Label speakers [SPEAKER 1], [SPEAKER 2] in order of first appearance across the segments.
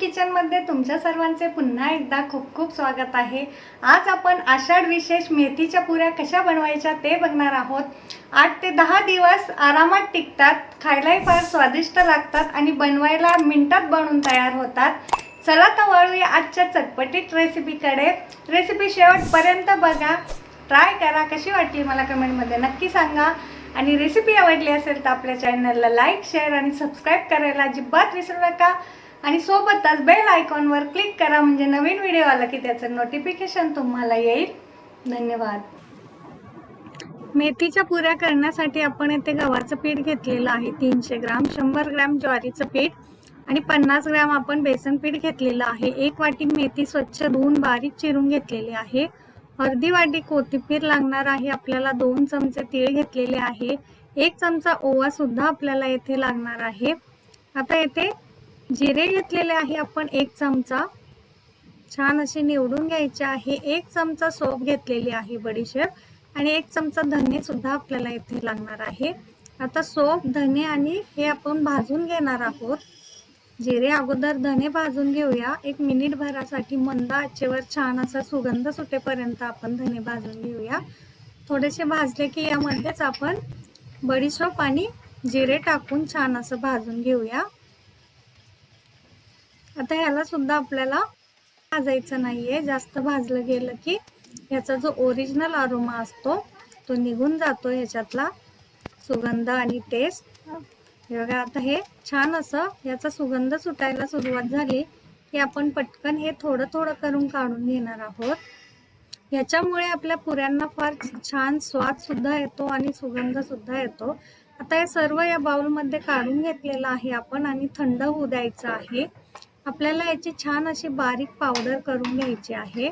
[SPEAKER 1] किचनमध्ये तुमच्या सर्वांचे पुन्हा एकदा खूप खूप स्वागत आहे. आज आपण आषाढ विशेष मेथीच्या पुऱ्या कशा बनवायच्या ते बघणार आहोत. आठ ते दहा दिवस आरामात टिकतात खायलाही फार स्वादिष्ट लागतात आणि बनवायला मिनटात बनून तयार होतात. चला तर वळूया आजच्या चटपटीत रेसिपीकडे रेसिपी शेवटपर्यंत बघा. ट्राय करा. कशी वाटली मला कमेंटमध्ये नक्की सांगा. आणि रेसिपी आवडली असेल तर आपल्या चॅनलला लाईक शेअर आणि सबस्क्राईब करायला अजिबात विसरू नका. आणि सोबतच बेल आयकॉनवर क्लिक करा म्हणजे नवीन व्हिडिओ आला की त्याचं नोटिफिकेशन तुम्हाला येईल. धन्यवाद. मेथीच्या पुऱ्या करण्यासाठी आपण येथे गव्हाचं पीठ घेतलेलं आहे. तीनशे ग्राम शंभर ग्राम ज्वारीचं पीठ आणि पन्नास ग्राम आपण बेसन पीठ घेतलेलं आहे. एक वाटी मेथी स्वच्छ धुवून बारीक चिरून घेतलेली आहे. अर्धी वाटी कोथिंबीर लागणार आहे. आपल्याला दोन चमचे तीळ घेतलेले आहे. एक चमचा ओवा सुद्धा आपल्याला येथे लागणार आहे. आता येथे जिरे घेतलेले आहे आपण एक चमचा. छान असे निवडून घ्यायचे आहे. एक चमचा सोप घेतलेली आहे बडीशेप आणि एक चमचा धने सुद्धा आपल्याला इथे लागणार आहे. आता सोप धने आणि हे आपण भाजून घेणार आहोत. जिरे अगोदर धने भाजून घेऊया. एक मिनिट भरासाठी मंद आचेवर छान असा सुगंध सुटेपर्यंत आपण धने भाजून घेऊया. थोडेसे भाजले की यामध्येच आपण बडीशोप आणि जिरे टाकून छान असं भाजून घेऊया. आता ह्याला सुद्धा आपल्याला भाजायचं नाहीये. जास्त भाजलं गेलं की ह्याचा जो ओरिजिनल अरोमा असतो तो निघून जातो ह्याच्यातला सुगंध आणि टेस्ट हे बघा आता हे छान असं याचा सुगंध सुटायला सुरुवात झाली की आपण पटकन हे थोडं थोडं करून काढून घेणार आहोत. ह्याच्यामुळे आपल्या पुऱ्यांना फार छान स्वाद सुद्धा येतो आणि सुगंध सुद्धा येतो. आता हे सर्व या बाउलमध्ये काढून घेतलेलं आहे आपण आणि थंड होऊ द्यायचं आहे. आपल्याला याची छान अशी बारीक पावडर करून घ्यायची आहे.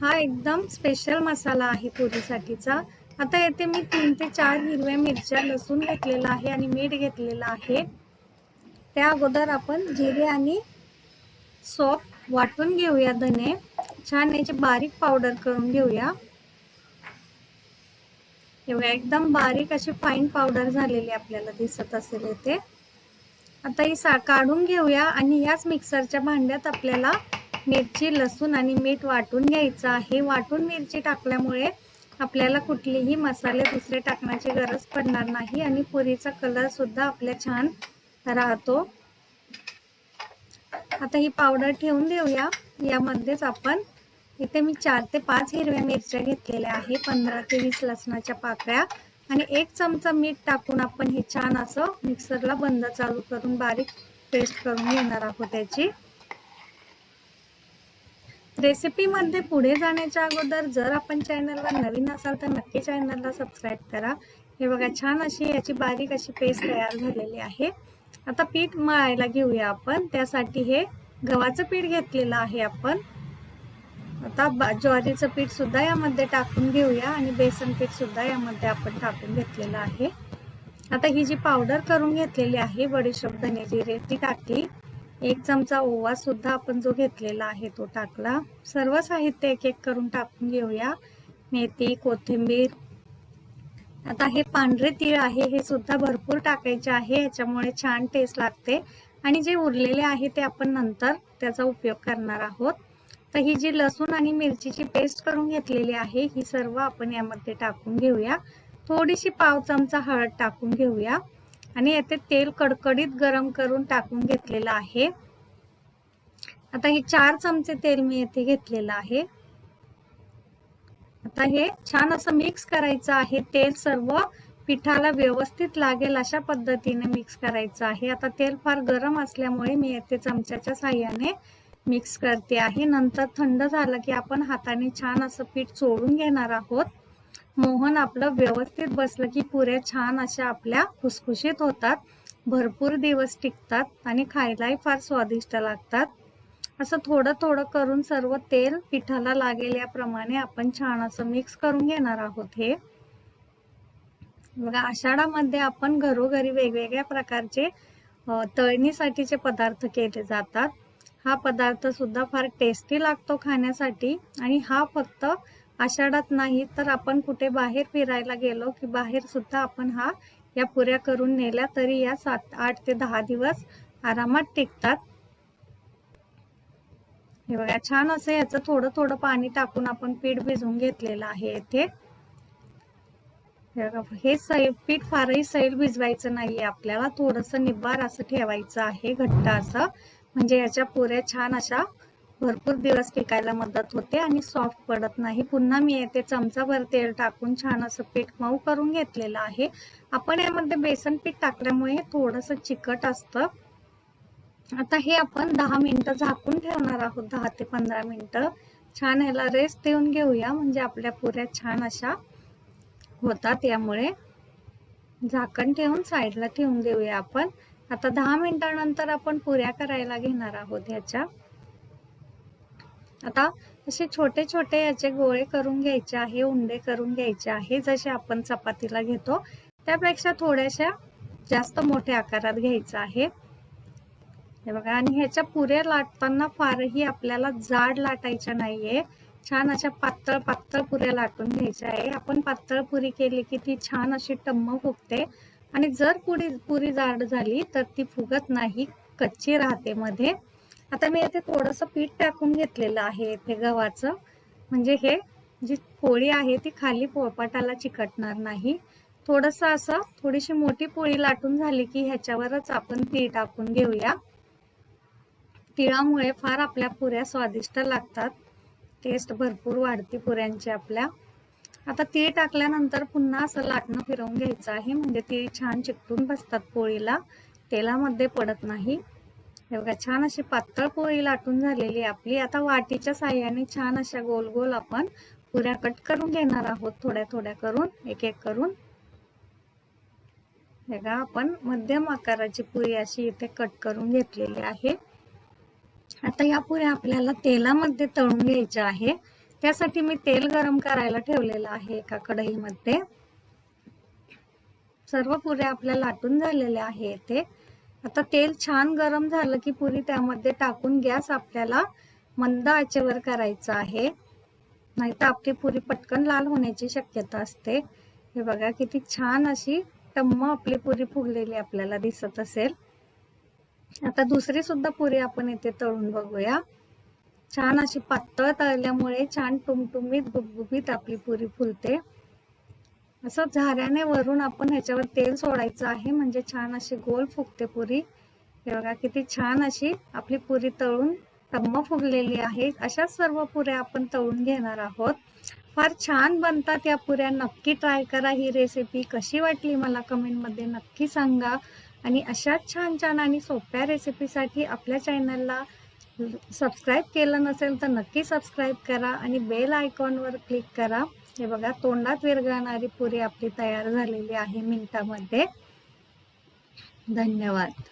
[SPEAKER 1] हा एकदम स्पेशल मसाला आहे पुरीसाठीचा. आता येथे मी तीन ते चार हिरव्या मिरच्या लसूण घेतलेला आहे आणि मीठ घेतलेलं आहे. त्या अगोदर आपण जिरे आणि सॉप वाटून घेऊया धने. छान याची बारीक पावडर करून घेऊया. एवढ्या एकदम बारीक अशी फाईन पावडर झालेली आपल्याला दिसत असेल येथे. आता ही सा काढून घेऊया आणि ह्याच मिक्सरच्या भांड्यात आपल्याला मिरची लसूण आणि मीठ वाटून घ्यायचं आहे. वाटून मिरची टाकल्यामुळे आपल्याला कुठलेही मसाले दुसरे टाकण्याची गरज पडणार नाही आणि पुरीचा कलर सुद्धा आपल्या छान राहतो. आता ही पावडर ठेवून देऊया. यामध्येच आपण इथे मी चार ते पाच हिरव्या मिरच्या घेतलेल्या आहे. पंधरा ते वीस लसणाच्या पाकळ्या. आणि एक चमचा मीठ टाकून आपण हे छान असं मिक्सरला बंद चालू करून बारीक पेस्ट करून घेणार आहोत त्याची. रेसिपीमध्ये पुढे जाण्याच्या अगोदर जर आपण चॅनलवर नवीन असाल तर नक्की चॅनलला सबस्क्राईब करा. हे बघा छान अशी याची बारीक अशी पेस्ट तयार झालेली आहे. आता पीठ मळायला घेऊया आपण. त्यासाठी हे गव्हाचं पीठ घेतलेलं आहे आपण. आता ज्वारीचं पीठ सुद्धा यामध्ये टाकून घेऊया आणि बेसन पीठ सुद्धा यामध्ये आपण टाकून घेतलेलं आहे. आता ही जी पावडर करून घेतलेली आहे बडीशोप धन्याची जिरे ती टाकली. एक चमचा ओवा सुद्धा आपण जो घेतलेला आहे तो टाकला. सर्व साहित्य एक एक करून टाकून घेऊया. मेथी कोथिंबीर. आता हे पांढरे तीळ आहे हे सुद्धा भरपूर टाकायचे आहे याच्यामुळे छान टेस्ट लागते. आणि जे उरलेले आहे ते आपण नंतर त्याचा उपयोग करणार आहोत. तर ही जी लसूण आणि मिरचीची पेस्ट करून घेतलेली आहे ही सर्व आपण यामध्ये टाकून घेऊया. थोडीशी पाव चमचा हळद टाकून घेऊया. आणि येथे तेल कडकडीत गरम करून टाकून घेतलेलं आहे. आता हे चार चमचे तेल मी येथे घेतलेलं आहे. आता हे छान असं मिक्स करायचं आहे. तेल सर्व पिठाला व्यवस्थित लागेल अशा पद्धतीने मिक्स करायचं आहे. आता तेल फार गरम असल्यामुळे मी येथे चमच्याच्या साह्याने मिक्स करते आहे. नंतर थंड झालं की आपण हाताने छान असं पीठ चोळून घेणार आहोत. मोहन आपलं व्यवस्थित बसलं की पुऱ्या छान अशा आपल्या खुसखुशीत होतात. भरपूर दिवस टिकतात आणि खायलाही फार स्वादिष्ट लागतात. असं थोडं थोडं करून सर्व तेल पिठाला लागेल याप्रमाणे आपण छान असं मिक्स करून घेणार आहोत हे. बघा आषाढामध्ये आपण घरोघरी वेगवेगळ्या प्रकारचे तळणीसाठीचे पदार्थ केले जातात. हा पदार्थ सुद्धा फार टेस्टी लागतो खाण्यासाठी. आणि हा फक्त आषाढात नाही तर आपण कुठे बाहेर फिरायला गेलो की बाहेर सुद्धा आपण हा या पुऱ्या करून नेल्या तरी या सात आठ ते दहा दिवस आरामात टिकतात. हे बघा छान असं याचं थोडं थोडं पाणी टाकून आपण पीठ भिजवून घेतलेलं आहे येथे. हे हे सैल पीठ फारही सैल भिजवायचं नाहीये आपल्याला. थोडस निब्बार असं ठेवायचं आहे घट्ट असं. म्हणजे याच्या पुऱ्या छान अशा भरपूर दिवस टिकायला मदत होते आणि सॉफ्ट पडत नाही. पुन्हा मी येथे चमचाभर तेल टाकून छान असं पीठ मऊ करून घेतलेलं आहे. आपण यामध्ये बेसन पीठ टाकल्यामुळे हे थोडंसं चिकट असतं. आता हे आपण दहा मिनिटं झाकून ठेवणार आहोत दहा ते पंधरा मिनिटं. छान ह्याला रेस्ट देऊन घेऊया. म्हणजे आपल्या पुऱ्या छान अशा होतात. यामुळे झाकण ठेवून साईडला ठेवून देऊया आपण. आता दहा मिनिटानंतर आपण पुऱ्या करायला घेणार आहोत ह्याच्या. आता असे छोटे छोटे याचे गोळे करून घ्यायचे आहे उंडे करून घ्यायचे आहे जसे आपण चपातीला घेतो. त्यापेक्षा थोड्याशा जास्त मोठ्या आकारात घ्यायचं आहे. हे बघा आणि ह्याच्या पुऱ्या लाटताना फारही आपल्याला जाड लाटायच्या नाहीये. छान अशा पातळ पातळ पुऱ्या लाटून घ्यायच्या आहे. आपण पातळ पुरी केली की ती छान अशी टम्म फुगते. आणि जर पुरी पुरी जाड झाली तर ती फुगत नाही कच्ची राहते मध्ये. आता मी इथे थोडंसं पीठ टाकून घेतलेलं आहे इथे गव्हाचं. म्हणजे हे जी पोळी आहे ती खाली पोळपाटाला चिकटणार नाही. थोडंसं असं थोडीशी मोठी पोळी लाटून झाली की ह्याच्यावरच आपण तीळ टाकून घेऊया. तिळामुळे फार आपल्या पुऱ्या स्वादिष्ट लागतात. टेस्ट भरपूर वाढते पुऱ्यांची आपल्या. आता तीळ टाकल्यानंतर पुन्हा असं लाटणं फिरवून घ्यायचं आहे. म्हणजे तीळ छान चिकटून बसतात पोळीला. तेलामध्ये पडत नाही. हे बघा छान अशी पातळ पोळी लाटून झालेली आपली. आता वाटीच्या साह्याने छान अशा गोल गोल आपण पुऱ्या कट करून घेणार आहोत. थोड्या थोड्या करून एक एक करून. हे बघा आपण मध्यम आकाराची पुरी अशी इथे कट करून घेतलेली आहे. आता या पुऱ्या आपल्याला तेलामध्ये तळून घ्यायच्या आहे. त्यासाठी मी तेल गरम करायला ठेवलेलं आहे एका कढईमध्ये. सर्व पुऱ्या आपल्या लाटून झालेल्या आहे इथे आता तेल छान गरम झालं की पुरी त्यामध्ये टाकून गॅस आपल्याला मंद आचेवर करायचा आहे. नाहीतर आपली पुरी पटकन लाल होण्याची शक्यता असते. हे बघा किती छान अशी टम्म आपली पुरी फुगलेली आपल्याला दिसत असेल. आता दुसरी सुद्धा पुरी आपण इथे तळून बघूया. छान अशी पातळ तळल्यामुळे छान टुमटुमीत गुबगुबीत आपली पुरी फुलते. असं झाऱ्याने वरून आपण ह्याच्यावर तेल सोडायचं आहे. म्हणजे छान अशी गोल फुगते पुरी. हे बघा किती छान अशी आपली पुरी तळून टम्म फुगलेली आहे. अशा सर्व पुऱ्या आपण तळून घेणार आहोत. फार छान बनतात या पुऱ्या. नक्की ट्राय करा ही रेसिपी. कशी वाटली मला कमेंटमध्ये नक्की सांगा. आणि अशाच छान छान आणि सोप्या रेसिपीसाठी आपल्या चॅनलला सबस्क्राईब केलं नसेल तर नक्की सबस्क्राईब करा आणि बेल आयकॉनवर क्लिक करा. हे बघा तोंडात विरघळणारी पुरी आपली तयार झालेली आहे मिनिटामध्ये. धन्यवाद.